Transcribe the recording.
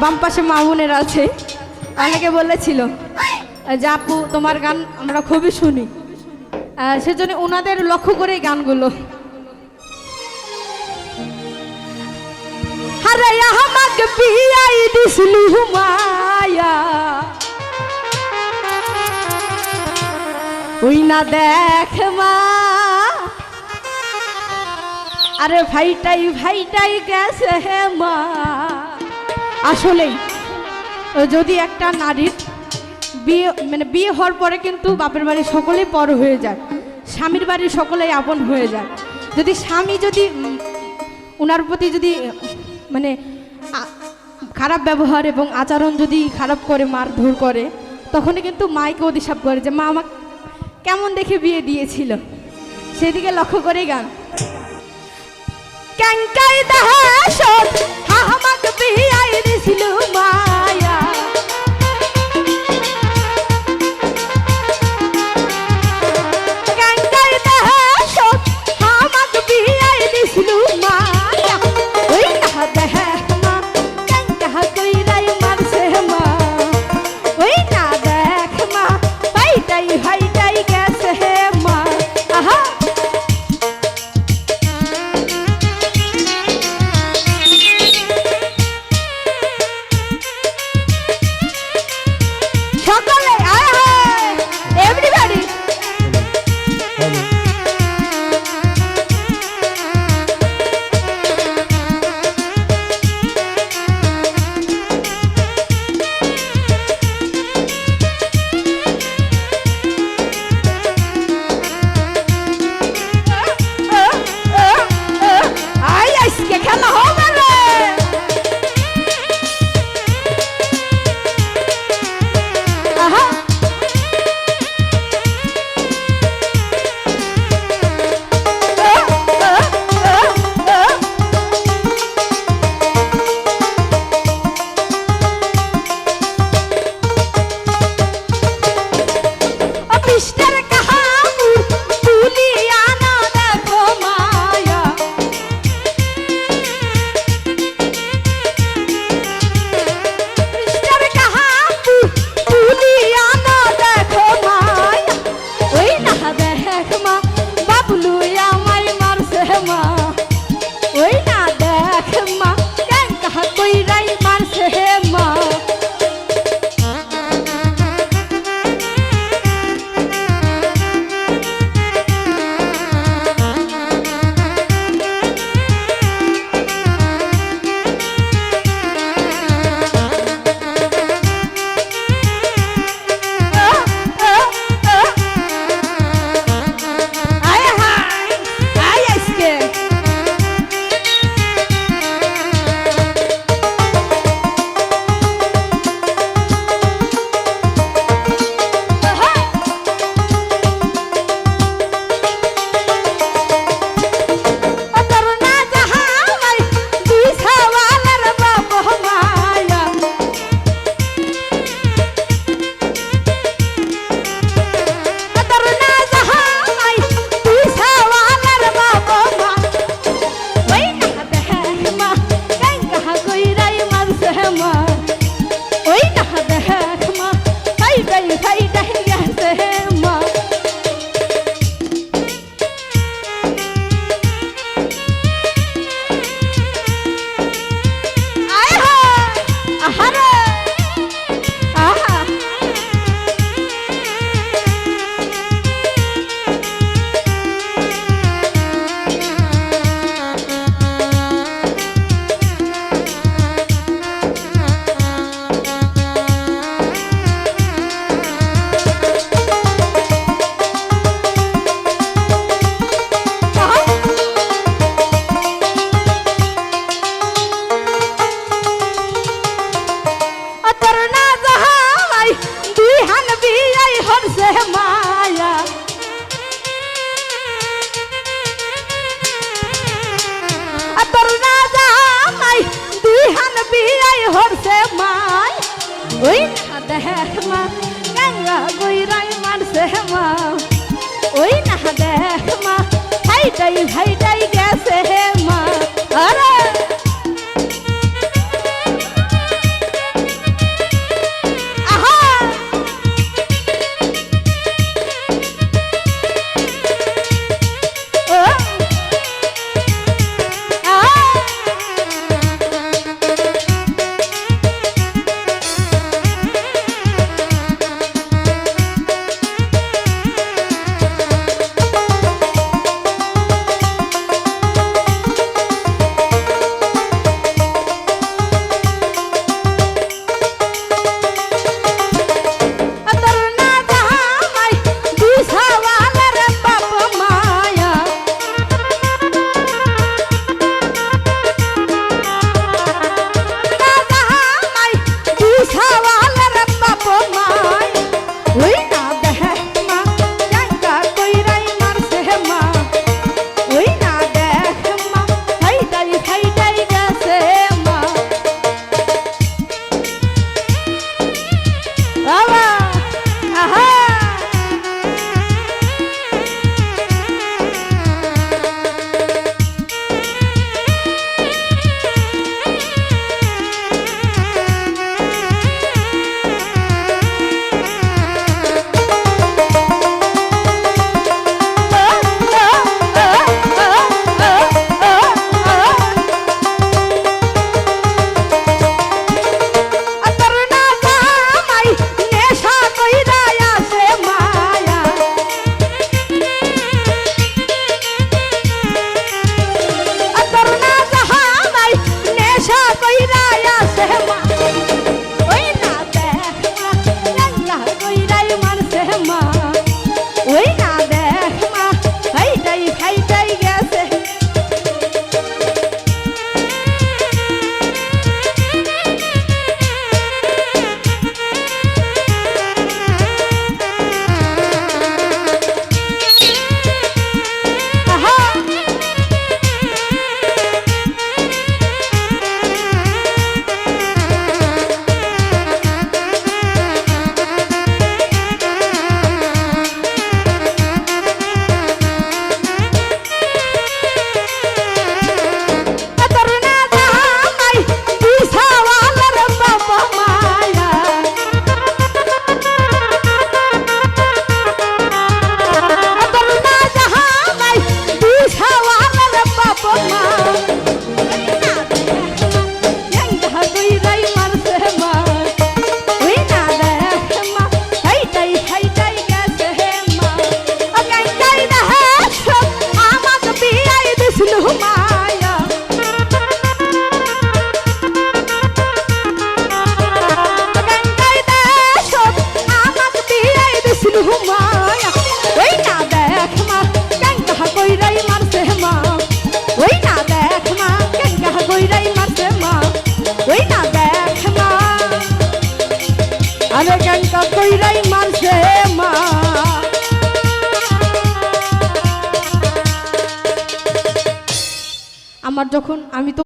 বাম পাশে মামুনের আছে। অনেকে বলেছিল যে আপু, তোমার গান আমরা খুবই শুনি। সেজন্য ওনাদের লক্ষ্য করেই গানগুলো। হারে আমাকে বিয়াই দিসলু মায়া। ওই না দেখ মা। আরে ভাইটাই ভাইটাই গেছে হে মা। আসলেই, যদি একটা নারীর বিয়ে মানে বিয়ে হওয়ার পরে কিন্তু বাপের বাড়ির সকলেই পর হয়ে যায়, স্বামীর বাড়ির সকলেই আপন হয়ে যায়। যদি স্বামী যদি ওনার প্রতি যদি মানে খারাপ ব্যবহার এবং আচরণ যদি খারাপ করে, মারধর করে, তখনই কিন্তু মাইকে অধিশাপ করে যে, মা, আমাকে কেমন দেখে বিয়ে দিয়েছিল? সেদিকে লক্ষ্য করে গান। ক্যাঙ্কাই দাহাসত যখন আমি তো